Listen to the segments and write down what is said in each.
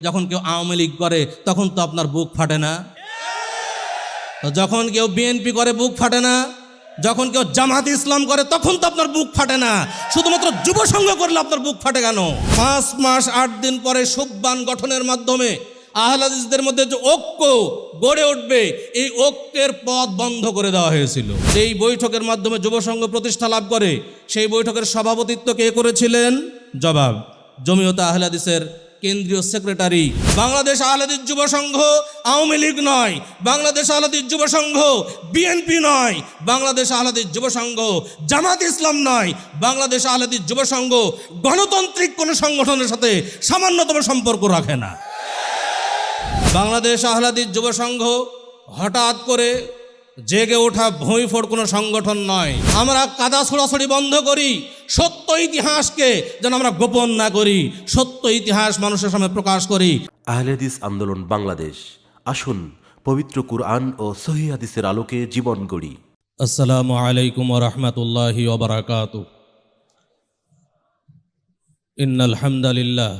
যখন কেউ আওয়ামী লীগ করে, তখন তো আপনার বুক ফাটে না। যখন কেউ বিএনপি করে, বুক ফাটে না। যখন কেউ জামাত ইসলাম করে, তখন তো আপনার বুক ফাটে না। শুধুমাত্র যুব সংঘ করলে আপনার বুক ফাটে কেন? পাঁচ মাস, আট দিন পরে সুব্বান গঠনের মাধ্যমে আহলাদিসদের মধ্যে যে ঐক্য গড়ে উঠবে, এই ঐক্যের পথ বন্ধ করে দেওয়া হয়েছিল। এই বৈঠকের মাধ্যমে যুব সংঘ প্রতিষ্ঠা লাভ করে, সেই বৈঠকের সভাপতিত্ব কে করেছিলেন? জবাব, জমিয়ত আহলাদিসের কেন্দ্রীয় সেক্রেটারি। বাংলাদেশ আহলাদিস যুব সংঘ আওয়ামী লীগ নয়, বাংলাদেশ আহলাদিস যুব সংঘ বিএনপি নয়, বাংলাদেশ আহলাদিস যুব সংঘ জামাত ইসলাম নয়, বাংলাদেশ আহলাদিস যুব সংঘ গণতান্ত্রিক কোনো সংগঠনের সাথে সামান্যতম সম্পর্ক রাখে না। বাংলাদেশ আহলাদিস যুব সংঘ হঠাৎ করে জেগে ওঠা ভূঁইফোড় কোনো সংগঠন নয়। আমরা কাদা ছড়াছড়ি বন্ধ করি। সত্য ইতিহাসকে যেন আমরা গোপন না করি। সত্য ইতিহাস মানুষের সামনে প্রকাশ করি। আহলেদিস আন্দোলন বাংলাদেশ। আসুন পবিত্র কুরআন ও সহি হাদিসের আলোকে জীবন গড়ি। আসসালামু আলাইকুম রহমতুল্লাহি ওবরাকাত ইন আলহামদুলিল্লাহ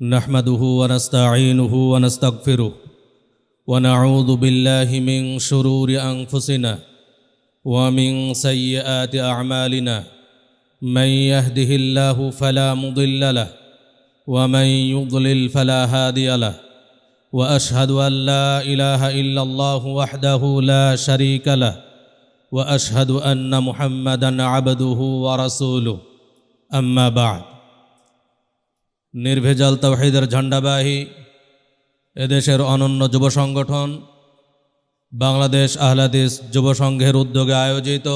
নাহমাদুহু ওয়ানাস্তাঈনুহু ওয়ানাস্তাগফিরুহ ونعوذ بالله من شرور أنفسنا ومن سيئات أعمالنا من يهده الله فلا مضل له ومن يضلل فلا هادي له وأشهد أن لا إله إلا الله وحده لا شريك له وأشهد أن محمدا عبده ورسوله أما بعد নির্ভেজাল তৌহিদের ঝান্ডাবাহী এদেশের অনন্য যুব সংগঠন বাংলাদেশ আহলাদিস যুব সংঘের উদ্যোগে আয়োজিত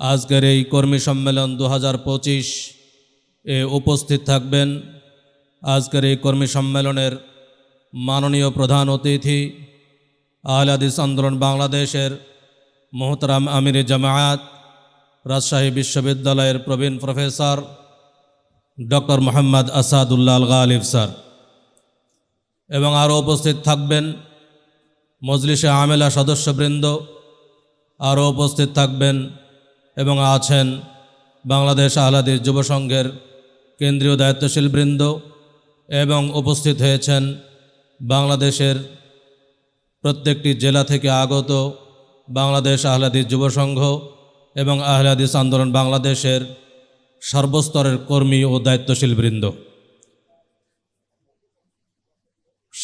আজকের এই কর্মী সম্মেলন দু হাজার পঁচিশ এ উপস্থিত থাকবেন। আজকের এই কর্মী সম্মেলনের মাননীয় প্রধান অতিথি আহলাদিস আন্দোলন বাংলাদেশের মোহতারাম আমির জামায়াত, রাজশাহী বিশ্ববিদ্যালয়ের প্রবীণ professor doctor Mohammad Asadullah Ghalib sir. এবং আরও উপস্থিত থাকবেন মজলিসে আমেলা সদস্যবৃন্দ আরও উপস্থিত থাকবেন এবং আছেন বাংলাদেশ আহলাদির যুব সংঘের কেন্দ্রীয় দায়িত্বশীল বৃন্দ এবং উপস্থিত হয়েছেন বাংলাদেশের প্রত্যেকটি জেলা থেকে আগত বাংলাদেশ আহলাদিস যুব সংঘ এবং আহলাদিস আন্দোলন বাংলাদেশের সর্বস্তরের কর্মী ও দায়িত্বশীল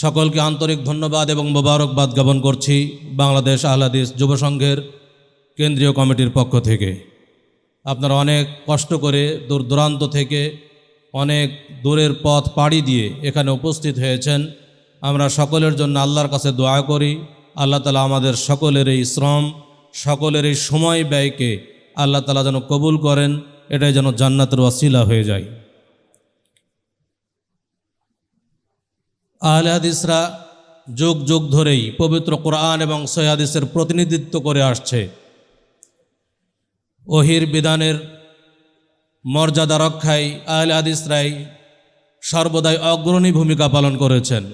সকলকে আন্তরিক ধন্যবাদ এবং মোবারকবাদ জ্ঞাপন করছি বাংলাদেশ আহলাদিস যুব সংঘের কেন্দ্রীয় কমিটির পক্ষ থেকে। আপনারা অনেক কষ্ট করে দূর দূরান্ত থেকে অনেক দূরের পথ পাড়ি দিয়ে এখানে উপস্থিত হয়েছেন। আমরা সকলের জন্য আল্লাহর কাছে দোয়া করি। আল্লাহ তালা আমাদের সকলের এই শ্রম, সকলের এই সময় ব্যয়কে আল্লাহ তালা যেন কবুল করেন। এটাই যেন জান্নাতের ওয়াসিলা হয়ে যায়। আহলে হাদিসরা যুগ যুগ ধরেই পবিত্র কোরআন এবং সৈহাদিসের প্রতিনিধিত্ব করে আসছে। ওহির বিধানের মর্যাদা রক্ষায় আহলে হাদিসরাই সর্বদাই অগ্রণী ভূমিকা পালন করেছেন।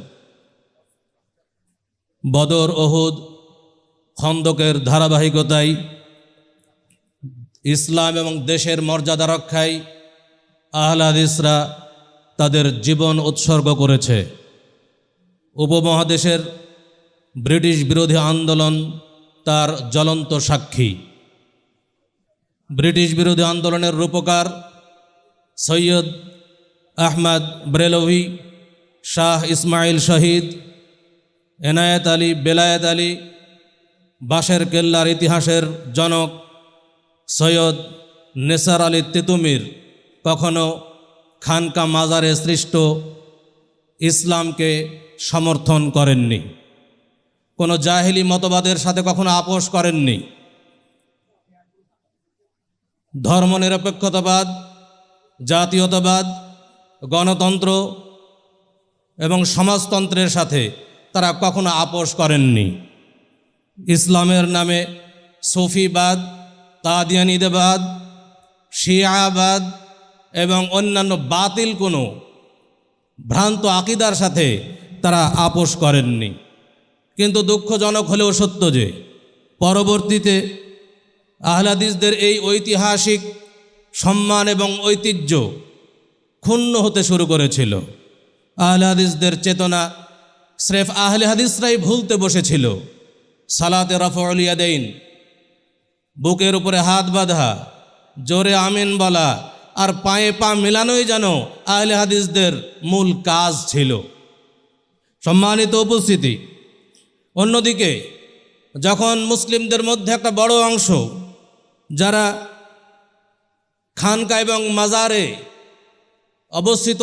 বদর, ওহুদ খন্দকের ধারাবাহিকতায় ইসলাম এবং দেশের মর্যাদা রক্ষায় আহলাদিসরা তাদের জীবন উৎসর্গ করেছে। উপমহাদেশের ব্রিটিশ বিরোধী আন্দোলন তার জ্বলন্ত সাক্ষী। ব্রিটিশ বিরোধী আন্দোলনের রূপকার সৈয়দ আহমদ ব্রেলভি শাহ ইসমাইল শহীদ, এনায়েত আলী বেলায়েত আলী, বাঁশের কেল্লার ইতিহাসের জনক সৈয়দ নেসার আলী তেতুমির কখনো খানকা মাজারে সৃষ্ট ইসলামকে সমর্থন করেননি। কোনো জাহেলি মতবাদের সাথে কখনো আপোষ করেননি। ধর্মনিরপেক্ষতাবাদ, জাতীয়তাবাদ, গণতন্ত্র এবং সমাজতন্ত্রের সাথে তারা কখনো আপোষ করেননি। ইসলামের নামে সফিবাদ, তাদিয়ানিদেবাদ, শিয়াবাদ এবং অন্যান্য বাতিল কোনো ভ্রান্ত আকিদার সাথে তারা আপোষ করেননি। কিন্তু দুঃখজনক হলেও সত্য যে, পরবর্তীতে আহলাদিসদের এই ঐতিহাসিক সম্মান এবং ঐতিহ্য ক্ষুণ্ণ হতে শুরু করেছিল। আহলে হাদিসদের চেতনা স্রেফ আহলে হাদিসরাই ভুলতে বসেছিল। সালাতে রফলিয়াদেইন বুকের উপরে হাত বাঁধা, জোরে আমিন বলা আর পায়ে পা মেলানোই যেন আহলে হাদিসদের মূল কাজ ছিল। সম্মানিত উপস্থিতি। অন্যদিকে, যখন মুসলিমদের মধ্যে একটা বড় অংশ, যারা খানকা এবং মাজারে অবস্থিত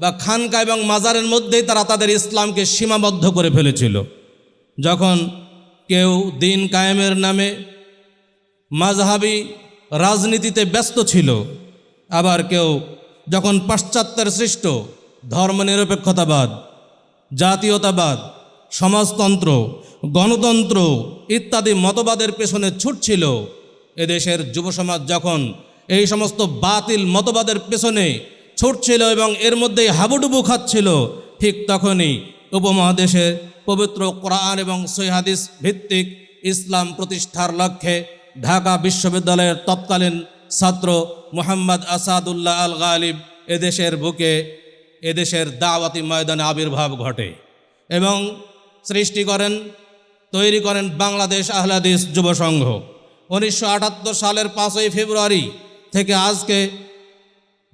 বা খানকা এবং মাজারের মধ্যেই তারা তাদের ইসলামকে সীমাবদ্ধ করে ফেলেছিল। যখন কেউ দিন কায়েমের নামে মাঝহাবি রাজনীতিতে ব্যস্ত ছিল, আবার কেউ যখন পাশ্চাত্যের সৃষ্ট ধর্মনিরপেক্ষতাবাদ জাতীয়তাবাদ, সমাজতন্ত্র, গণতন্ত্র ইত্যাদি মতবাদের পেছনে ছুটছিল এদেশের যুব সমাজ যখন এই সমস্ত বাতিল মতবাদের পেছনে ছুটছিল এবং এর মধ্যেই হাবুডুবু খাচ্ছিল, ঠিক তখনই উপমহাদেশের পবিত্র কোরআন এবং সৈহাদিস ভিত্তিক ইসলাম প্রতিষ্ঠার লক্ষ্যে ঢাকা বিশ্ববিদ্যালয়ের তৎকালীন ছাত্র মোহাম্মদ আসাদুল্লাহ আল গালিব এদেশের বুকে এদেশের দাওয়াতি ময়দানে আবির্ভাব ঘটে এবং সৃষ্টি করেন, তৈরি করেন বাংলাদেশ আহলাদিস যুব সংঘ। উনিশশো আটাত্তর সালের পাঁচই ফেব্রুয়ারি থেকে আজকে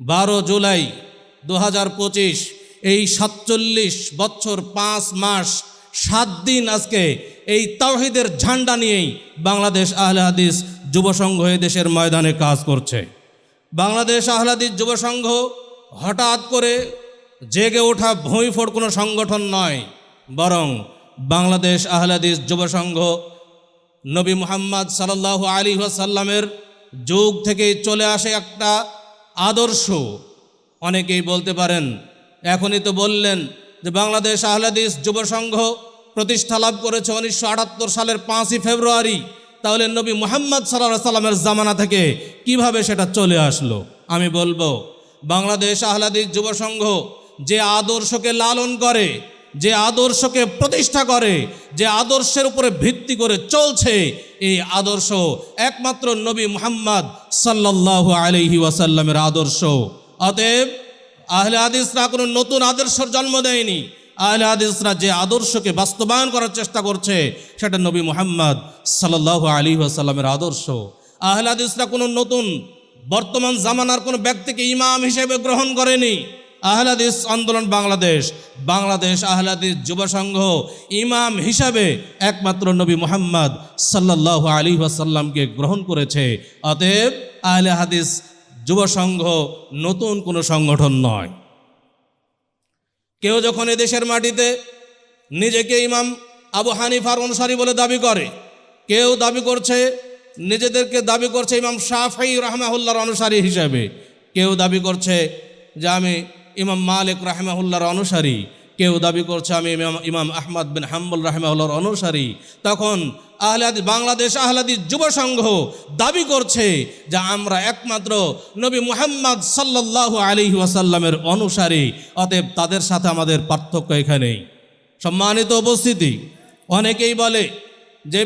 বারো জুলাই দু হাজার পঁচিশ, এই সাতচল্লিশ বছর পাঁচ মাস, সাত দিন আজকে এই তাওহিদের ঝান্ডা নিয়েই বাংলাদেশ আহলে হাদিস যুব সংঘ এই দেশের ময়দানে কাজ করছে। বাংলাদেশ আহলাদিস যুব সংঘ হঠাৎ করে জেগে ওঠা ভূঁইফোড় কোনো সংগঠন নয়, বরং বাংলাদেশ আহলাদিস যুব সংঘ। নবী মুহাম্মদ সাল্লাহ আলী সাল্লামের যুগ থেকেই চলে আসে একটা আদর্শ। অনেকেই বলতে পারেন, এখনই তো বললেন যে বাংলাদেশ আহলাদিস যুব সংঘ প্রতিষ্ঠা লাভ করেছে উনিশশো আটাত্তর সালের পাঁচই ফেব্রুয়ারি। তাহলে নবী মুহাম্মদ সাল্লাহ সাল্লামের জামানা থেকে কীভাবে সেটা চলে আসলো? আমি বলব, বাংলাদেশ আহলাদিস যুব সংঘ যে আদর্শকে লালন করে, যে আদর্শকে প্রতিষ্ঠা করে, যে আদর্শের উপরে ভিত্তি করে চলছে, এই আদর্শ একমাত্র নবী মুহাম্মদ সাল্লাল্লাহু আলাইহি ওয়াসাল্লামের আদর্শ। অতএব আহলে হাদিসরা কোনো নতুন আদর্শের জন্ম দেয়নি। আহলে হাদিসরা যে আদর্শকে বাস্তবায়ন করার চেষ্টা করছে, সেটা নবী মুহাম্মদ সাল্লাল্লাহু আলাইহি ওয়াসাল্লামের আদর্শ। আহলে হাদিসরা কোনো নতুন বর্তমান জামানার কোনো ব্যক্তিকে ইমাম হিসেবে গ্রহণ করেনি। আহলাদিস আন্দোলন বাংলাদেশ। বাংলাদেশ আহলাদিস যুব সংঘ ইমাম হিসাবে একমাত্র নবী মোহাম্মদ সাল্লাহ আলী ওয়াসাল্লামকে গ্রহণ করেছে। অতএব আহলে হাদিস যুব সংঘ নতুন কোনো সংগঠন নয়। কেউ যখন এদেশের মাটিতে নিজেকে ইমাম আবু হানিফার অনুসারী বলে দাবি করে, কেউ দাবি করছে নিজেদেরকে দাবি করছে ইমাম শাফি রহমাহুল্লার অনুসারী হিসাবে, কেউ দাবি করছে যে আমি ইমাম মালিক রাহমাহুল্লার অনুসারী। কেউ দাবি করছে আমি ইমাম ইমাম আহমদ বিন হাম্বুল রাহমাহুল্লার অনুসারী। তখন আহলাদি বাংলাদেশ আহলাদি যুব সংঘ দাবি করছে যে আমরা একমাত্র নবী মুহাম্মদ সাল্লাল্লাহু আলাইহি ওয়াসাল্লামের অনুসারী, অতএব তাদের সাথে আমাদের পার্থক্য এখানেই সম্মানিত উপস্থিতি, অনেকেই বলে যে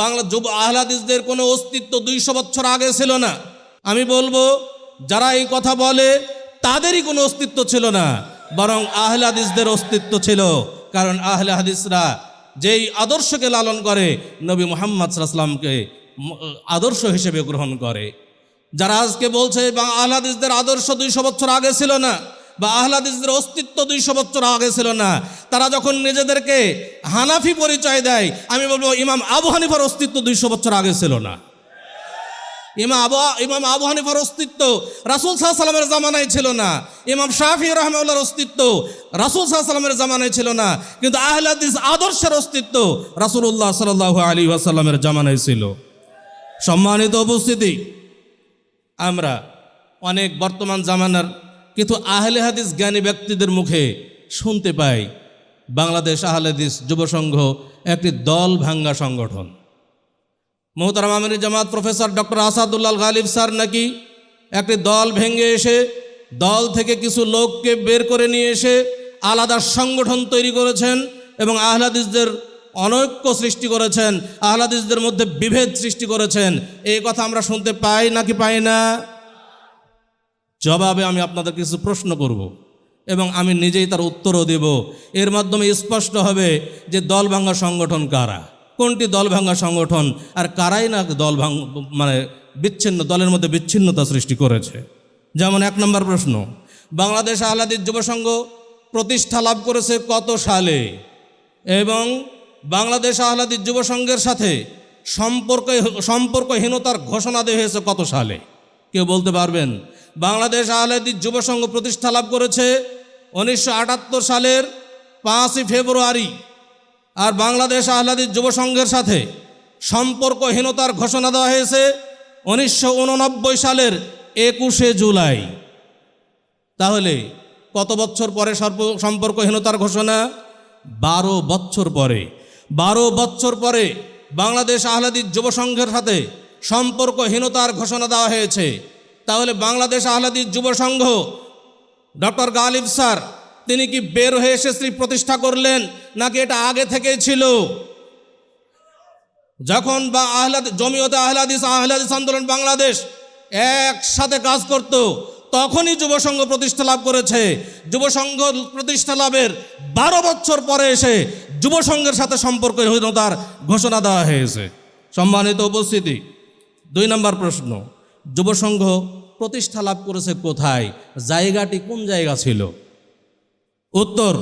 বাংলা যুব আহলাদিসদের কোনো অস্তিত্ব দুইশো বছর আগে ছিল না। আমি বলব, যারা এই কথা বলে তাদেরই কোনো অস্তিত্ব ছিল না, বরং আহলাদিসদের অস্তিত্ব ছিল। কারণ আহলে হাদিসরা যেই আদর্শকে লালন করে, নবী মোহাম্মদ সাল্লামকে আদর্শ হিসেবে গ্রহণ করে। যারা আজকে বলছে, বা আহলাদিসদের আদর্শ দুইশো বছর আগে ছিল না, বা আহলাদিসদের অস্তিত্ব দুইশো বছর আগে ছিল না, তারা যখন নিজেদেরকে হানাফি পরিচয় দেয়, আমি বলব, ইমাম আবু হানিফার অস্তিত্ব দুইশো বছর আগে ছিল না। ইমাম আবু ইমাম আবু হানিফার অস্তিত্ব। রাসুল সাহা সাল্লামের জামানায় ছিল না। ইমাম শাহি রহমাউল্লার অস্তিত্ব। রাসুল সাহা সাল্লামের জামানায় ছিল না। কিন্তু আহলাদিস আদর্শের অস্তিত্ব রাসুল্লাহ সাল্লাহ আলী আসাল্লামের জামানায় ছিল। সম্মানিত উপস্থিতি, আমরা অনেক বর্তমান জামানার কিন্তু আহলে হাদিস জ্ঞানী ব্যক্তিদের মুখে শুনতে পাই। বাংলাদেশ আহলে হাদিস যুব সংঘ একটি দল ভাঙ্গা সংগঠন। মোহতারাম আমির Jamaat professor doctor Asadullah Ghalib sir নাকি একটি দল ভেঙে এসে, দল থেকে কিছু লোককে বের করে নিয়ে এসে আলাদা সংগঠন তৈরি করেছেন এবং আহলাদিসদের অনৈক্য সৃষ্টি করেছেন, আহলাদিসদের মধ্যে বিভেদ সৃষ্টি করেছেন। এই কথা আমরা শুনতে পাই নাকি পাই না? জবাবে আমি আপনাদের কিছু প্রশ্ন করব এবং আমি নিজেই তার উত্তরও দেব। এর মাধ্যমে স্পষ্ট হবে যে দল ভাঙ্গা সংগঠন কারা। কোনটি দল ভাঙ্গা সংগঠন আর কারাই না দল ভাঙ মানে বিচ্ছিন্ন, দলের মধ্যে বিচ্ছিন্নতা সৃষ্টি করেছে? যেমন এক নম্বর প্রশ্ন, বাংলাদেশ আহলাদিস যুবসংঘ প্রতিষ্ঠা লাভ করেছে কত সালে? এবং বাংলাদেশ আহলাদিস যুবসংঘের সাথে সম্পর্ক, সম্পর্কহীনতার ঘোষণা দেওয়া হয়েছে কত সালে? কেউ বলতে পারবেন, বাংলাদেশ আহলাদিস যুবসংঘ প্রতিষ্ঠা লাভ করেছে উনিশশো আটাত্তর সালের পাঁচই ফেব্রুয়ারি। আর বাংলাদেশ আহলাদিস যুব সংঘের সাথে সম্পর্কহীনতার ঘোষণা দেওয়া হয়েছে উনিশশো উননব্বই সালের একুশে জুলাই। তাহলে কত বছর পরে সম্পর্কহীনতার ঘোষণা? বারো বছর পরে। বারো বছর পরে বাংলাদেশ আহলাদিস যুব সংঘের সাথে সম্পর্কহীনতার ঘোষণা দেওয়া হয়েছে। তাহলে বাংলাদেশ আহলাদিস যুব সংঘ ডক্টর গালিব স্যার তিনি কি বের হয়ে এসে শ্রী প্রতিষ্ঠা করলেন নাকি এটা আগে থেকেই ছিল? যখন বা আহলাদ, জমিয়তে আহলাদিস আহলাদিস আন্দোলন বাংলাদেশ একসাথে কাজ করত, তখনই যুব সংঘ প্রতিষ্ঠা লাভ করেছে। যুব সংঘ প্রতিষ্ঠা লাভের বারো বছর পরে এসে যুব সংঘের সাথে সম্পর্কহীনতার ঘোষণা দেওয়া হয়েছে। সম্মানিত উপস্থিতি, দুই নম্বর প্রশ্ন যুব সংঘ প্রতিষ্ঠা লাভ করেছে কোথায়? জায়গাটি কোন জায়গা ছিল? উত্তর,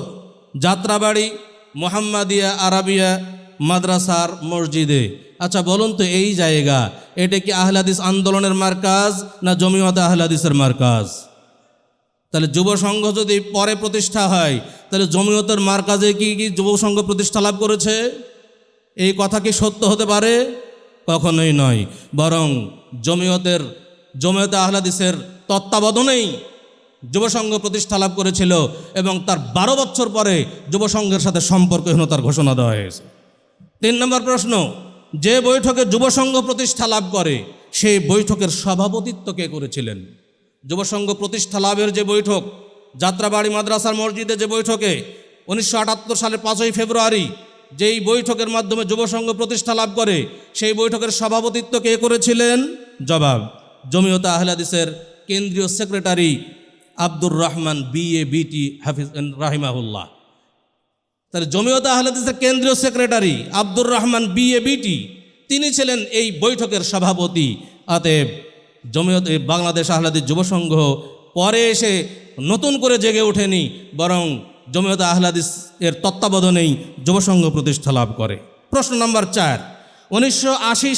যাত্রাবাড়ি, মোহাম্মদিয়া আরাবিয়া মাদ্রাসার মসজিদে। আচ্ছা বলুন তো এই জায়গা, এটা কি আহলাদিস আন্দোলনের মার্কাজ না জমিয়তে আহলাদিসের মার্কাজ? তাহলে যুব সংঘ যদি পরে প্রতিষ্ঠা হয়, তাহলে জমিয়তের মার্কাজে কি কি যুব সংঘ প্রতিষ্ঠা লাভ করেছে? এই কথা কি সত্য হতে পারে? কখনোই নয়। বরং জমিয়তের, জমিয়তে আহলাদিসের তত্ত্বাবধানেই যুব সংঘ প্রতিষ্ঠা লাভ করেছিল এবং তার বারো বছর পরে যুব সংঘের সাথে সম্পর্কহীনতার ঘোষণা দেওয়া হয়েছে। তিন নম্বর প্রশ্ন, যে বৈঠকে যুবসংঘ প্রতিষ্ঠা লাভ করে, সেই বৈঠকের সভাপতিত্ব কে করেছিলেন? যুবসংঘ প্রতিষ্ঠা লাভের যে বৈঠক, যাত্রাবাড়ি মাদ্রাসার মসজিদে যে বৈঠকে, উনিশশো আটাত্তর সালের পাঁচই ফেব্রুয়ারি, যেই বৈঠকের মাধ্যমে যুবসংঘ প্রতিষ্ঠা লাভ করে, সেই বৈঠকের সভাপতিত্ব কে করেছিলেন? জবাব, জমিয়তে আহলাদিসের কেন্দ্রীয় secretary Abdur Rahman B A BT Hafiz রাহিমাহুল্লাহ। তাহলে জমিয়ত আহলাদিসের কেন্দ্রীয় secretary Abdur Rahman B A BT তিনি ছিলেন এই বৈঠকের সভাপতি। অতএব জমিয়ত বাংলাদেশ আহলাদিস যুব সংঘ পরে এসে নতুন করে জেগে ওঠেনি, বরং জমিয়ত আহলাদিস এর তত্ত্বাবধানেই যুব সংঘ প্রতিষ্ঠা লাভ করে। প্রশ্ন নম্বর চার, উনিশশো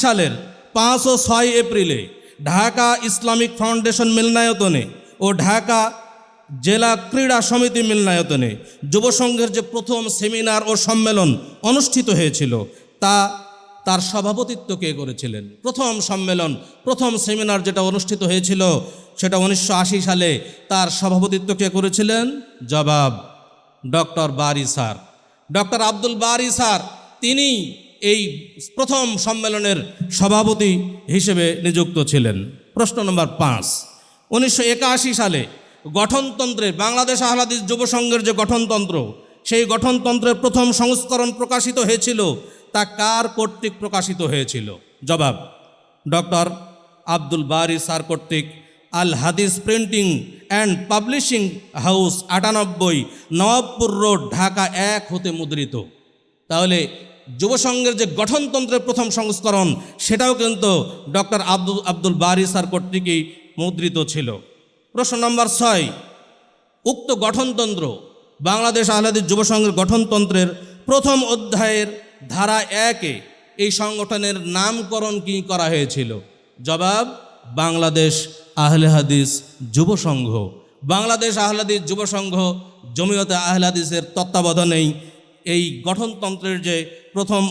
সালের পাঁচ ও ছয় এপ্রিলে ঢাকা ইসলামিক ফাউন্ডেশন মিলনায়তনে ও ঢাকা জেলা ক্রীড়া সমিতি মিলনায়তনে যুব সংঘের যে প্রথম সেমিনার ও সম্মেলন অনুষ্ঠিত হয়েছিল, তা তার সভাপতিত্ব কে করেছিলেন? প্রথম সম্মেলন, প্রথম সেমিনার যেটা অনুষ্ঠিত হয়েছিল, সেটা উনিশশো আশি সালে তার সভাপতিত্ব কে করেছিলেন? জবাব doctor Bari sir. Doctor Abdul Bari sir, তিনি এই প্রথম সম্মেলনের সভাপতি হিসেবে নিযুক্ত ছিলেন। প্রশ্ন নম্বর পাঁচ। উনিশশো একাশি সালে গঠনতন্ত্রে বাংলাদেশ আহলাদিস যুব সংঘের যে গঠনতন্ত্র, সেই গঠনতন্ত্রের প্রথম সংস্করণ প্রকাশিত হয়েছিল, তা কার কর্তৃক প্রকাশিত হয়েছিল? জবাব, ডক্টর আব্দুল বারি স্যার কর্তৃক, আল হাদিস প্রিন্টিং অ্যান্ড পাবলিশিং হাউস, আটানব্বই নবাবপুর রোড, ঢাকা এক হতে মুদ্রিত। তাহলে যুব সংঘের যে গঠনতন্ত্রের প্রথম সংস্করণ, সেটাও কিন্তু ডক্টর আব্দুল আব্দুল বারি স্যার কর্তৃকই মুদ্রিত ছিল। প্রশ্ন নম্বর ছয়, উক্ত গঠনতন্ত্র বাংলাদেশ আহলাদিস যুব সংঘের গঠনতন্ত্রের প্রথম অধ্যায়ের ধারা একে এই সংগঠনের নামকরণ কি করা হয়েছিল? জবাব, বাংলাদেশ আহলে হাদিস যুব সংঘ। বাংলাদেশ আহলাদিস যুব সংঘ জমিয়তে আহলাদিসের তত্ত্বাবধানেই এই গঠনতন্ত্রের যে প্রথম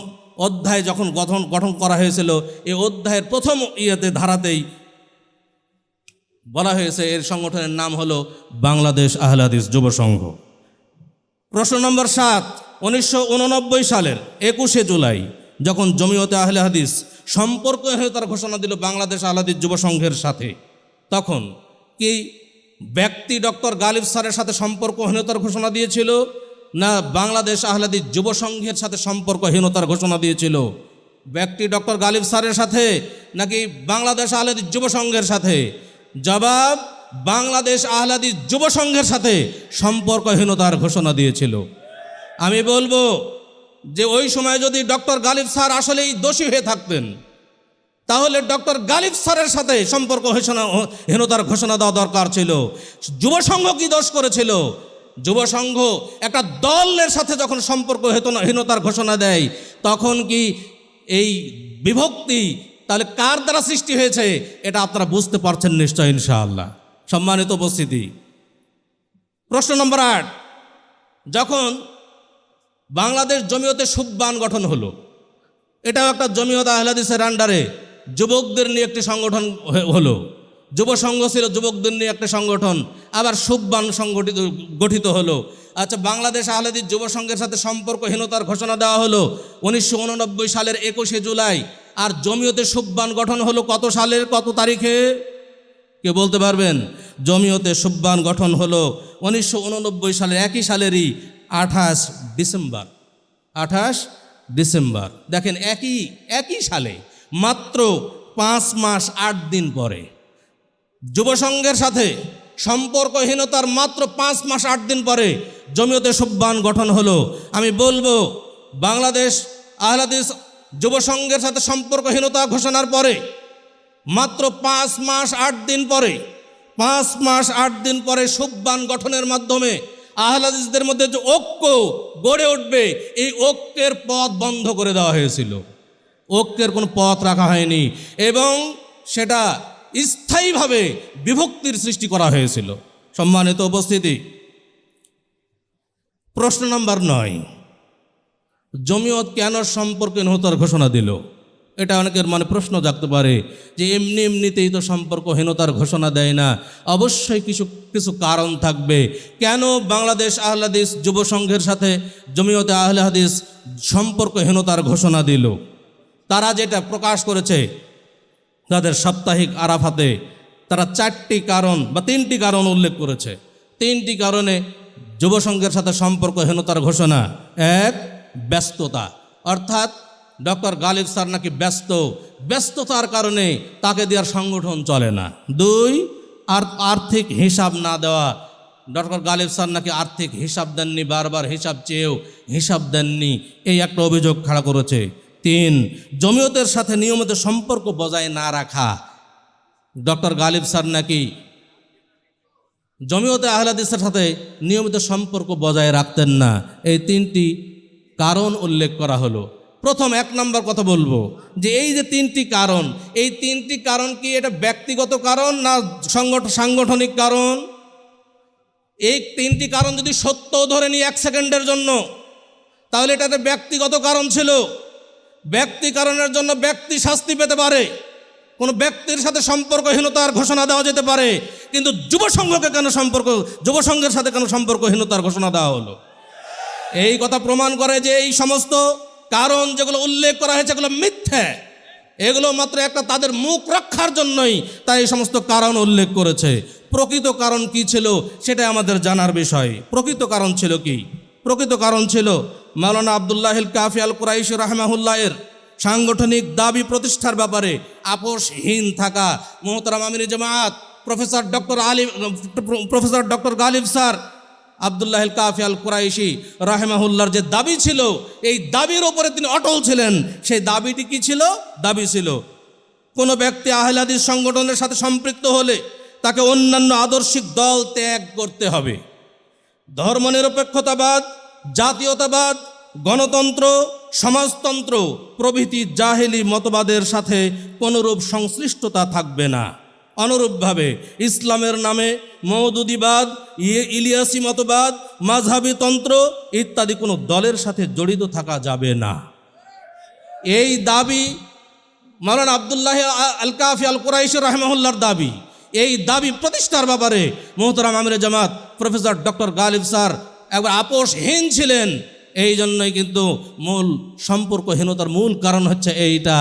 অধ্যায় যখন গঠন গঠন করা হয়েছিল এই অধ্যায়ের প্রথম ইয়েতে, ধারাতেই বলা হয়েছে, এর সংগঠনের নাম হলো বাংলাদেশ আহলাদিস যুব সংঘ। প্রশ্ন নম্বর সাত, উনিশশো সালের একুশে জুলাই, যখন জমিয়তে আহলে হাদিস সম্পর্কহীনতার ঘোষণা দিল বাংলাদেশ আহলাদিস যুব সংঘের সাথে, তখন কি ব্যক্তি ডক্টর গালিব স্যারের সাথে সম্পর্কহীনতার ঘোষণা দিয়েছিল, না বাংলাদেশ আহলাদিস যুব সংঘের সাথে সম্পর্কহীনতার ঘোষণা দিয়েছিল? ব্যক্তি ডক্টর গালিব স্যারের সাথে, নাকি বাংলাদেশ আহলাদিস যুব সংঘের সাথে? জবাব বাংলাদেশ আহলাদি যুব সংঘের সাথে সম্পর্কহীনতার ঘোষণা দিয়েছিল। আমি বলব যে ওই সময় যদি ডক্টর গালিব স্যার আসলেই দোষী হয়ে থাকতেন, তাহলে ডক্টর গালিব স্যারের সাথে সম্পর্ক হীনতার ঘোষণা দেওয়া দরকার ছিল। যুব সংঘ কি দোষ করেছিল? যুব সংঘ একটা দলের সাথে যখন সম্পর্ক হেতনা- হীনতার ঘোষণা দেয়, তখন কি এই বিভক্তি তাহলে কার দ্বারা সৃষ্টি হয়েছে? এটা আপনারা বুঝতে পারছেন নিশ্চয় ইনশাআল্লাহ। সম্মানিত উপস্থিতি। প্রশ্ন নম্বর আট, যখন বাংলাদেশ জমিয়তে সুব্বান গঠন হলো, এটাও একটা জমিয়ত আহলাদিসের আন্ডারে যুবকদের নিয়ে একটি সংগঠন হলো। যুব সংঘ ছিল, যুবকদের নিয়ে একটা সংগঠন, আবার সুব্বান সংগঠিত, গঠিত হলো। আচ্ছা বাংলাদেশ আহলাদিস যুব সংঘের সাথে সম্পর্কহীনতার ঘোষণা দেওয়া হলো উনিশশো উননব্বই সালের একুশে জুলাই। আর জমিয়তে সুব্বান গঠন হলো কত সালের, কত তারিখে? কে বলতে পারবেন? জমিয়তে সুব্বান গঠন হলো উনিশশো উননব্বই সালের, একই সালেরই আঠাশ ডিসেম্বর। আঠাশ ডিসেম্বর। দেখেন, একই একই সালে, মাত্র পাঁচ মাস আট দিন পরে। যুব সংঘের সাথে সম্পর্কহীনতার মাত্র পাঁচ মাস আট দিন পরে জমিয়তে সুব্বান গঠন হলো। আমি বলব, বাংলাদেশ আহলাদিস যুব সংঘের সাথে সম্পর্কহীনতা ঘোষণার পরে, মাত্র পাঁচ মাস আট দিন পরে, পাঁচ মাস আট দিন পরে সুব্বান গঠনের মাধ্যমে আহলাদিসদের মধ্যে যে ঐক্য গড়ে উঠবে, এই ঐক্যের পথ বন্ধ করে দেওয়া হয়েছিল। ঐক্যের কোনো পথ রাখা হয়নি এবং সেটা স্থায়ীভাবে বিভক্তির সৃষ্টি করা হয়েছিল। সম্মানিত উপস্থিতি, প্রশ্ন নম্বর নয়। জমিয়ত কেন সম্পর্কে নহতার ঘোষণা দিল? এটা অনেকের মানে প্রশ্ন জাগতে পারে যে এমনি এমনিতেই তো সম্পর্কহীনতার ঘোষণা দেয় না। অবশ্যই কিছু কিছু কারণ থাকবে। কেন বাংলাদেশ আহলাদিস যুব সংঘের সাথে জমিয়তে আহলে সম্পর্কহীনতার ঘোষণা দিল? তারা যেটা প্রকাশ করেছে তাদের সাপ্তাহিক আরাফাতে তারা চারটি কারণ বা তিনটি কারণ উল্লেখ করেছে। তিনটি কারণে যুব সংঘের সাথে সম্পর্কহীনতার ঘোষণা। এক ব্যস্ততা। অর্থাৎ ডক্টর গালিব স্যার নাকি ব্যস্ত। ব্যস্ততার কারণে তাকে দেওয়ার সংগঠন চলে না। দুই, আর আর্থিক হিসাব না দেওয়া। ডক্টর গালিব স্যার নাকি আর্থিক হিসাব দেননি, বারবার হিসাব চেয়েও হিসাব দেননি। এই একটা অভিযোগ খাড়া করেছে। তিন, জমিয়তের সাথে নিয়মিত সম্পর্ক বজায় না রাখা। ডক্টর গালিব স্যার নাকি জমিয়তে আহলাদিসের সাথে নিয়মিত সম্পর্ক বজায় রাখতেন না। এই তিনটি কারণ উল্লেখ করা হলো। প্রথম এক নম্বর কথা বলব যে এই যে তিনটি কারণ, এই তিনটি কারণ কি এটা ব্যক্তিগত কারণ না সংগঠ, সাংগঠনিক কারণ? এই তিনটি কারণ যদি সত্য ধরে নিই এক সেকেন্ডের জন্য, তাহলে এটাতে ব্যক্তিগত কারণ ছিল। ব্যক্তি কারণের জন্য ব্যক্তি শাস্তি পেতে পারে। কোনো ব্যক্তির সাথে সম্পর্কহীনতার ঘোষণা দেওয়া যেতে পারে, কিন্তু যুব সংঘকে কেন সম্পর্ক যুব সংঘের সাথে কেন সম্পর্কহীনতার ঘোষণা দেওয়া হলো? এই কথা প্রমাণ করে যে এই সমস্ত কারণ যেগুলো উল্লেখ করা হয়েছে, এগুলো মিথ্যে। এগুলো মাত্র একটা তাদের মুখ রক্ষার জন্যই তাই এই সমস্ত কারণ উল্লেখ করেছে। প্রকৃত কারণ কি ছিল সেটা আমাদের জানার বিষয়। প্রকৃত কারণ ছিল কি? প্রকৃত কারণ ছিল মাওলানা আবদুল্লাহিল কাফি আল কুরাইশ রাহমাহুল্লাহের সাংগঠনিক দাবি প্রতিষ্ঠার ব্যাপারে আপোষহীন থাকা মোহতারাম আমির জামাত, professor doctor Ali professor doctor Galib sir Abdullah Kafi Al Quraishi রাহেমাহুল্লার যে দাবি ছিল, এই দাবির ওপরে তিনি অটল ছিলেন। সেই দাবিটি কি ছিল? দাবি ছিল, কোনো ব্যক্তি আহলাদিস সংগঠনের সাথে সম্পৃক্ত হলে তাকে অন্যান্য আদর্শিক দল ত্যাগ করতে হবে। ধর্মনিরপেক্ষতাবাদ, জাতীয়তাবাদ, গণতন্ত্র, সমাজতন্ত্র প্রভৃতি জাহেলি মতবাদের সাথে কোনোরূপ সংশ্লিষ্টতা থাকবে না। অনুরূপভাবে ইসলামের নামে মৌদুদিবাদ ইয়ে ইলিয়াসি মতবাদ, মাঝহাবি তন্ত্র ইত্যাদি কোনো দলের সাথে জড়িত থাকা যাবে না। এই দাবি মাওলানা আবদুল্লাহ আল কাফি আল কুরাইশ রহমাহুল্লার দাবি। এই দাবি প্রতিষ্ঠার ব্যাপারে মোহতারাম আমির জামাত প্রফেসর ডক্টর গালিব স্যার একবার আপোষহীন ছিলেন। এই জন্যই কিন্তু মূল সম্পর্কহীনতার মূল কারণ হচ্ছে এইটা।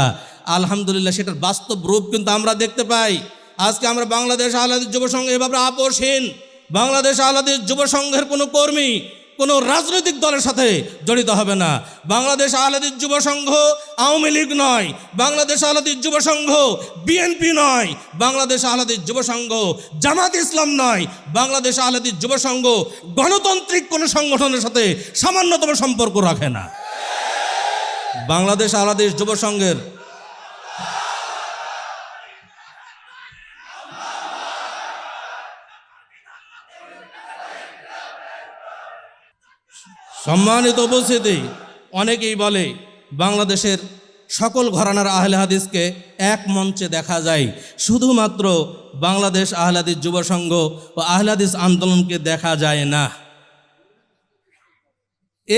আলহামদুলিল্লাহ সেটার বাস্তব রূপ কিন্তু আমরা দেখতে পাই। আজকে আমরা বাংলাদেশ আহলাদিস যুব সংঘ এভাবে আপোষহীন। বাংলাদেশ আহলাদিস যুব সংঘের কোনো কর্মী, কোনো রাজনৈতিক দলের সাথে জড়িত হবে না। বাংলাদেশ আহলাদিস যুব সংঘ আওয়ামী লীগ নয়, বাংলাদেশ আহলাদিস যুব সংঘ বিএনপি নয়, বাংলাদেশ আহলাদিস যুব সংঘ জামাত ইসলাম নয়, বাংলাদেশ আহলাদিস যুব সংঘ গণতান্ত্রিক কোনো সংগঠনের সাথে সামান্যতম সম্পর্ক রাখে না। বাংলাদেশ আহলাদিস যুব সংঘের সম্মানিত উপস্থিতি, অনেকেই বলে বাংলাদেশের সকল ঘরানার আহলে হাদিসকে এক মঞ্চে দেখা যায়। শুধুমাত্র বাংলাদেশ আহলাদিস যুব সংঘ ও আহলাদিস আন্দোলনকে দেখা যায় না।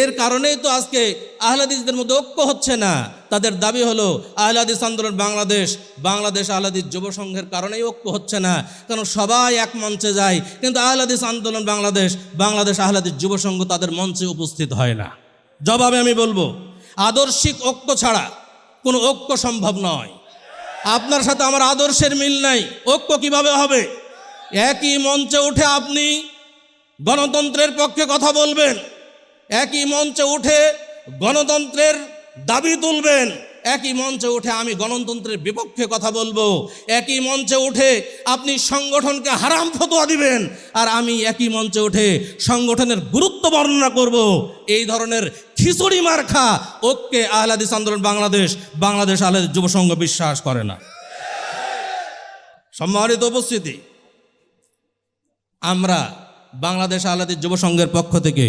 এর কারণেই তো আজকে আহলাদিসদের মধ্যে ঐক্য হচ্ছে না। তাদের দাবি হলো, আহলাদিস আন্দোলন বাংলাদেশ বাংলাদেশ আহলাদিস যুব সংঘের কারণেই ঐক্য হচ্ছে না। কারণ সবাই এক মঞ্চে যায়, কিন্তু আহলাদিস আন্দোলন বাংলাদেশ বাংলাদেশ আহলাদিস যুব সংঘ তাদের মঞ্চে উপস্থিত হয় না। জবাবে আমি বলব, আদর্শিক ঐক্য ছাড়া কোনো ঐক্য সম্ভব নয়। আপনার সাথে আমার আদর্শের মিল নাই, ঐক্য কীভাবে হবে? একই মঞ্চে উঠে আপনি গণতন্ত্রের পক্ষে কথা বলবেন। একই মঞ্চে উঠে গণতন্ত্রের দাবি তুলবেন। একই মঞ্চে উঠে আমি গণতন্ত্রের বিপক্ষে কথা বলব। একই মঞ্চে উঠে আপনি সংগঠনকে হারাম ফতোয়া দিবেন। আর আমি একই মঞ্চে উঠে সংগঠনের গুরুত্ব বর্ণনা করব। এই ধরনের খিচুড়ি মার্খা ওকে আহলাদিস আন্দোলন বাংলাদেশ বাংলাদেশ আহলাদিস যুব সংঘ বিশ্বাস করে না। সম্মানিত উপস্থিতি, আমরা বাংলাদেশ আহলাদিস যুব সংঘের পক্ষ থেকে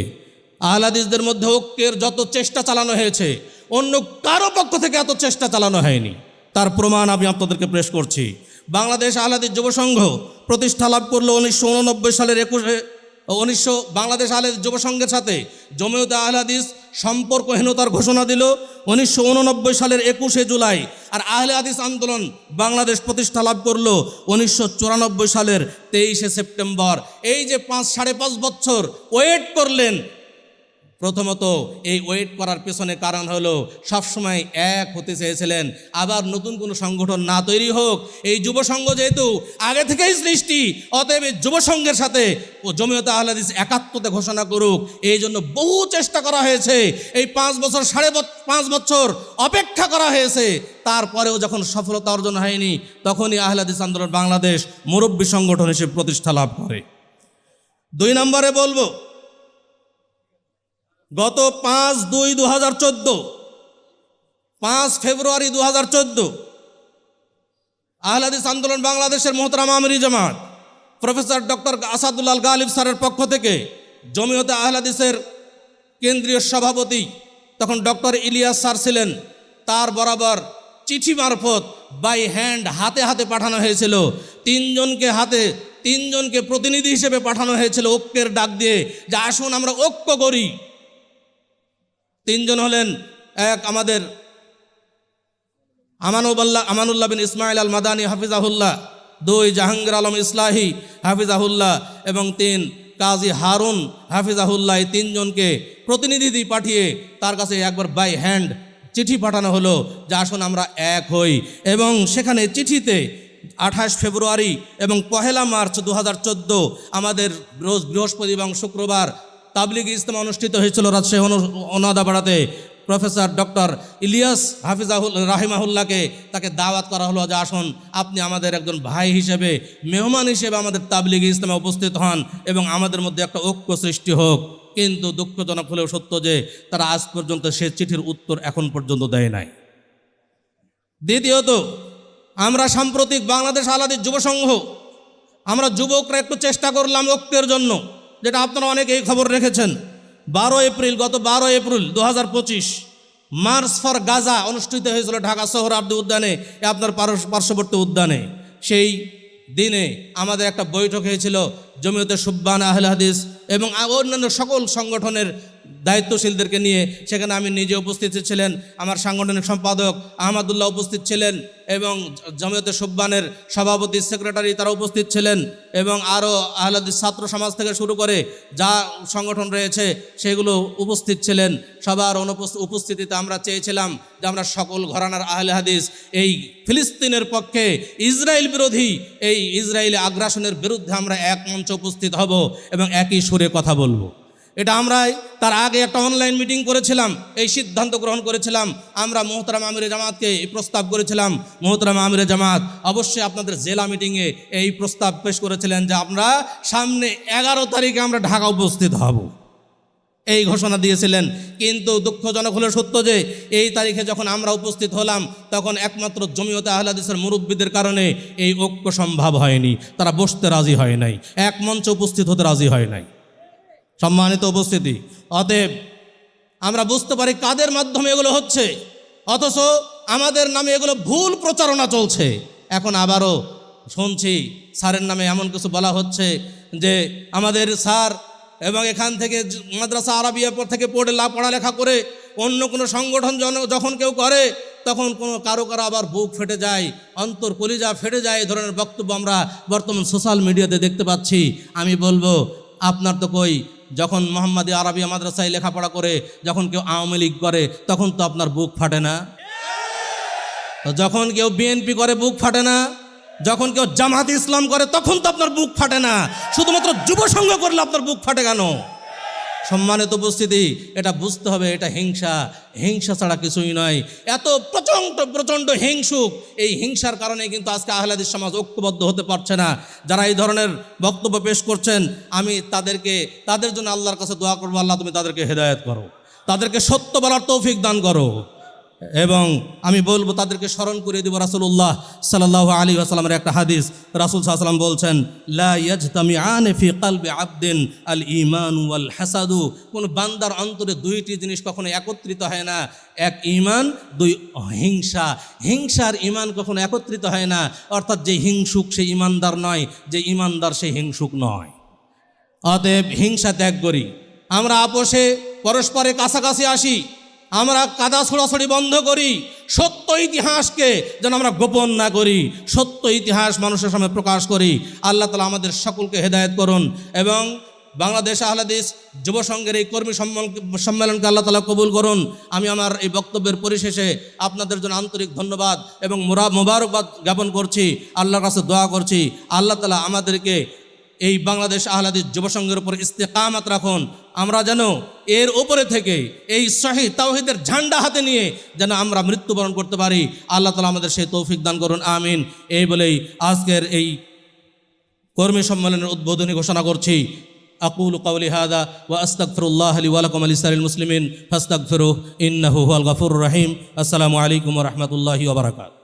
আহলাদিসদের মধ্যে ঐক্যের যত চেষ্টা চালানো হয়েছে, অন্য কারও পক্ষ থেকে এত চেষ্টা চালানো হয়নি। তার প্রমাণ আমি আপনাদেরকে পেশ করছি। বাংলাদেশ আহলাদিস যুব সংঘ প্রতিষ্ঠা লাভ করল উনিশশো উননব্বই সালের একুশে, উনিশশো, বাংলাদেশ আহলাদিস যুব সংঘের সাথে। জমিয়তে আহলাদিস সম্পর্কহীনতার ঘোষণা দিল উনিশশো উননব্বই সালের একুশে জুলাই। আর আহলে আন্দোলন বাংলাদেশ প্রতিষ্ঠা লাভ করল উনিশশো চুরানব্বই সালের তেইশে সেপ্টেম্বর। এই যে পাঁচ, সাড়ে পাঁচ বছর ওয়েট করলেন প্রথমত এই ওয়েট করার পেছনে কারণ হলো সবসময় এক হতে চেয়েছিলেন। আবার নতুন কোনো সংগঠন না তৈরি হোক, এই যুব সংঘ যেহেতু আগে থেকেই সৃষ্টি, অতএব যুব সংঘের সাথে ও জমিয়ত আহলাদিস একাত্মতে ঘোষণা করুক। এই জন্য বহু চেষ্টা করা হয়েছে, এই পাঁচ বছর, সাড়ে পাঁচ বছর অপেক্ষা করা হয়েছে। তারপরেও যখন সফলতা অর্জন হয়নি, তখনই আহলাদিস আন্দোলন বাংলাদেশ মুরব্বী সংগঠন হিসেবে প্রতিষ্ঠা লাভ করে। দুই নম্বরে বলব গত পাঁচ দুই দু হাজার চোদ্দ। পাঁচ ফেব্রুয়ারি দু হাজার চোদ্দ। আহলাদিস আন্দোলন বাংলাদেশের মোহতারাম আমিরি জামাত, প্রফেসর ডক্টর আসাদুল্লাল গালিব স্যারের পক্ষ থেকে জমিয়তে আহলাদিসের কেন্দ্রীয় সভাপতি তখন ডক্টর ইলিয়াস স্যার ছিলেন। তার বরাবর চিঠি মারফত বাই হ্যান্ড হাতে হাতে পাঠানো হয়েছিল। তিনজনকে হাতে, তিনজনকে প্রতিনিধি হিসেবে পাঠানো হয়েছিল ঐক্যের ডাক দিয়ে যে আসুন আমরা ঐক্য করি। তিনজন হলেন এক আমাদের আমানুবাল্লাহ আমানুল্লাহ বিন ইসমাইল আল মাদানী হাফিজাহুল্লাহ, দুই জাহাঙ্গীর আলম ইসলাহি, হাফিজাহুল্লাহ, এবং তিন কাজী হারুন, হাফিজাহুল্লাহ, এই তিনজনকে প্রতিনিধি পাঠিয়ে তার কাছে একবার বাই হ্যান্ড চিঠি পাঠানো হলো যে আসুন আমরা এক হই। এবং সেখানে চিঠিতে আঠাশ ফেব্রুয়ারি এবং পহেলা মার্চ দু হাজার চোদ্দ, আমাদের রোজ বৃহস্পতি এবং শুক্রবার তাবলিগ ইজতেমা অনুষ্ঠিত হয়েছিল রাজশাহী অনু- অনাদাপাড়াতে প্রফেসর ডক্টর ইলিয়াস হাফিজাহুল, রাহিমাহুল্লাহকে তাকে দাওয়াত করা হলো, যে আসুন, আপনি আমাদের একজন ভাই হিসেবে, মেহমান হিসেবে আমাদের তাবলিগ ইজতেমা উপস্থিত হন এবং আমাদের মধ্যে একটা ঐক্য সৃষ্টি হোক। কিন্তু দুঃখজনক হলেও সত্য যে, তারা আজ পর্যন্ত সে চিঠির উত্তর এখন পর্যন্ত দেয় নাই। দ্বিতীয়ত, আমরা সাম্প্রতিক বাংলাদেশ আলাদা যুব সংঘ আমরা যুবকরা একটু চেষ্টা করলাম ঐক্যের জন্য। যেটা আপনারা অনেক এই খবর রেখেছেন। বারো এপ্রিল, গত বারো এপ্রিল দু হাজার পঁচিশ, মার্চ ফর গাজা অনুষ্ঠিত হয়েছিল ঢাকা শহর আব্দু উদ্যানে আপনার পার্শ্ববর্তী উদ্যানে। সেই দিনে আমাদের একটা বৈঠক হয়েছিল জমিয়তে সুব্বান আহল হাদিস এবং অন্যান্য সকল সংগঠনের দায়িত্বশীলদেরকে নিয়ে সেখানে আমি নিজে উপস্থিত ছিলেন, আমার সাংগঠনিক সম্পাদক আহমদুল্লাহ উপস্থিত ছিলেন এবং জমিয়তে সুব্বানের সভাপতি, সেক্রেটারি তারা উপস্থিত ছিলেন এবং আরও আহলাদিস ছাত্র সমাজ থেকে শুরু করে যা সংগঠন রয়েছে সেগুলো উপস্থিত ছিলেন। সবার উপস্থিতিতে আমরা চেয়েছিলাম যে আমরা সকল ঘরানার আহলে হাদিস এই ফিলিস্তিনের পক্ষে ইসরায়েল বিরোধী, এই ইসরায়েলি আগ্রাসনের বিরুদ্ধে আমরা এক মঞ্চ উপস্থিত হব এবং একই সুরে কথা বলব। এটা আমরাই। তার আগে একটা অনলাইন মিটিং করেছিলাম, এই সিদ্ধান্ত গ্রহণ করেছিলাম। আমরা মোহতারাম আমিরে জামাতকে এই প্রস্তাব করেছিলাম। মোহতারাম আমিরে জামাত, অবশ্যই আপনাদের জেলা মিটিংয়ে এই প্রস্তাব পেশ করেছিলেন যে আমরা সামনে এগারো তারিখে আমরা ঢাকা উপস্থিত হব। এই ঘোষণা দিয়েছিলেন। কিন্তু দুঃখজনক হলো সত্য যে, এই তারিখে যখন আমরা উপস্থিত হলাম, তখন একমাত্র জমিয়তে আহলাদিসের মুরব্বীদের কারণে এই ঐক্য সম্ভব হয়নি। তারা বসতে রাজি হয় নাই। এক মঞ্চে উপস্থিত হতে রাজি হয় নাই। সম্মানিত উপস্থিতি। অতএব আমরা বুঝতে পারি কাদের মাধ্যমে এগুলো হচ্ছে। অথচ আমাদের নামে এগুলো ভুল প্রচারণা চলছে। এখন আবারও শুনছি স্যারের নামে এমন কিছু বলা হচ্ছে যে আমাদের স্যার এবং এখান থেকে মাদ্রাসা আরবিয়ার পর থেকে পড়ে লা পড়ালেখা করে অন্য কোনো সংগঠন যখন কেউ করে, তখন কোনো কারও কারও আবার বুক ফেটে যায়, অন্তর কলিজা ফেটে যায়। এই ধরনের বক্তব্য আমরা বর্তমান সোশ্যাল মিডিয়াতে দেখতে পাচ্ছি। আমি বলব, আপনার তো কই যখন মোহাম্মদ আরবিয়া মাদ্রাসায় লেখাপড়া করে, যখন কেউ আওয়ামী লীগ করে, তখন তো আপনার বুক ফাটে না। যখন কেউ বিএনপি করে, বুক ফাটে না। যখন কেউ জামাত ইসলাম করে, তখন তো আপনার বুক ফাটে না। শুধুমাত্র যুব সংঘ করলে আপনার বুক ফাটে কেন? সম্মানিত উপস্থিতি, এটা বুঝতে হবে, এটা হিংসা। হিংসা ছাড়া কিছুই নয়। এত প্রচণ্ড প্রচণ্ড হিংসুক। এই হিংসার কারণে কিন্তু আজকে আহলাদের সমাজ ঐক্যবদ্ধ হতে পারছে না। যারা এই ধরনের বক্তব্য পেশ করছেন, আমি তাদেরকে, তাদের জন্য আল্লাহর কাছে দোয়া করব, আল্লাহ তুমি তাদেরকে হেদায়ত করো। তাদেরকে সত্য বলার তৌফিক দান করো। এবং আমি বলব তাদেরকে স্মরণ করে দিব রাসুল্লাহ সাল্লাহ আলী আসালামের একটা হাদিস। রাসুল সাল্লাম বলছেন, লা ইয়াজতামি আনে ফি কালবে আবদিন আল ইমান ওয়াল হাসাদু কোন বান্দার অন্তরে দুইটি জিনিস কখনো একত্রিত হয় না। এক ইমান দুই হিংসা হিংসার ইমান কখনো একত্রিত হয় না। অর্থাৎ যে হিংসুক সে ইমানদার নয়, যে ইমানদার সে হিংসুক নয়। অতএব হিংসা ত্যাগ করি। আমরা আপোষে পরস্পরের কাছাকাছি আসি। আমরা কাদা ছোড়াছড়ি বন্ধ করি, সত্য ইতিহাসকে যেন আমরা গোপন না করি, সত্য ইতিহাস মানুষের সামনে প্রকাশ করি। আল্লাহ তালা আমাদের সকলকে হেদায়েত করুন এবং বাংলাদেশ আহলাদিস যুব সংঘের এই কর্মী সম্মেলন সম্মেলনকে আল্লাহ তালা কবুল করুন। আমি আমার এই বক্তব্যের পরিশেষে আপনাদের জন্য আন্তরিক ধন্যবাদ এবং মোরা মোবারকবাদ জ্ঞাপন করছি। আল্লাহর কাছে দোয়া করছি। আল্লাহ তালা আমাদেরকে এই বাংলাদেশ আহলাদিস যুব সংঘের উপর ইস্তেকামাত রাখুন। আমরা যেন এর উপরে থেকে এই শহীদ তাওহিদের ঝান্ডা হাতে নিয়ে যেন আমরা মৃত্যুবরণ করতে পারি। আল্লাহ তালা আমাদের সেই তৌফিক দান করুন, আমিন। এই বলেই আজকের এই কর্মী সম্মেলনের উদ্বোধনী ঘোষণা করছি। আকুল কাউলি হাদা ওয়া আস্তাগফিরুল্লাহ লি ওয়া লাকুম লিসারিল মুসলিমিন ফাস্তাগফিরুহ, ইন্নাহু হুয়াল গাফুরুর রহিম। আসসালামু রাহমাতুল্লাহি ওয়া বারাকাতুহু।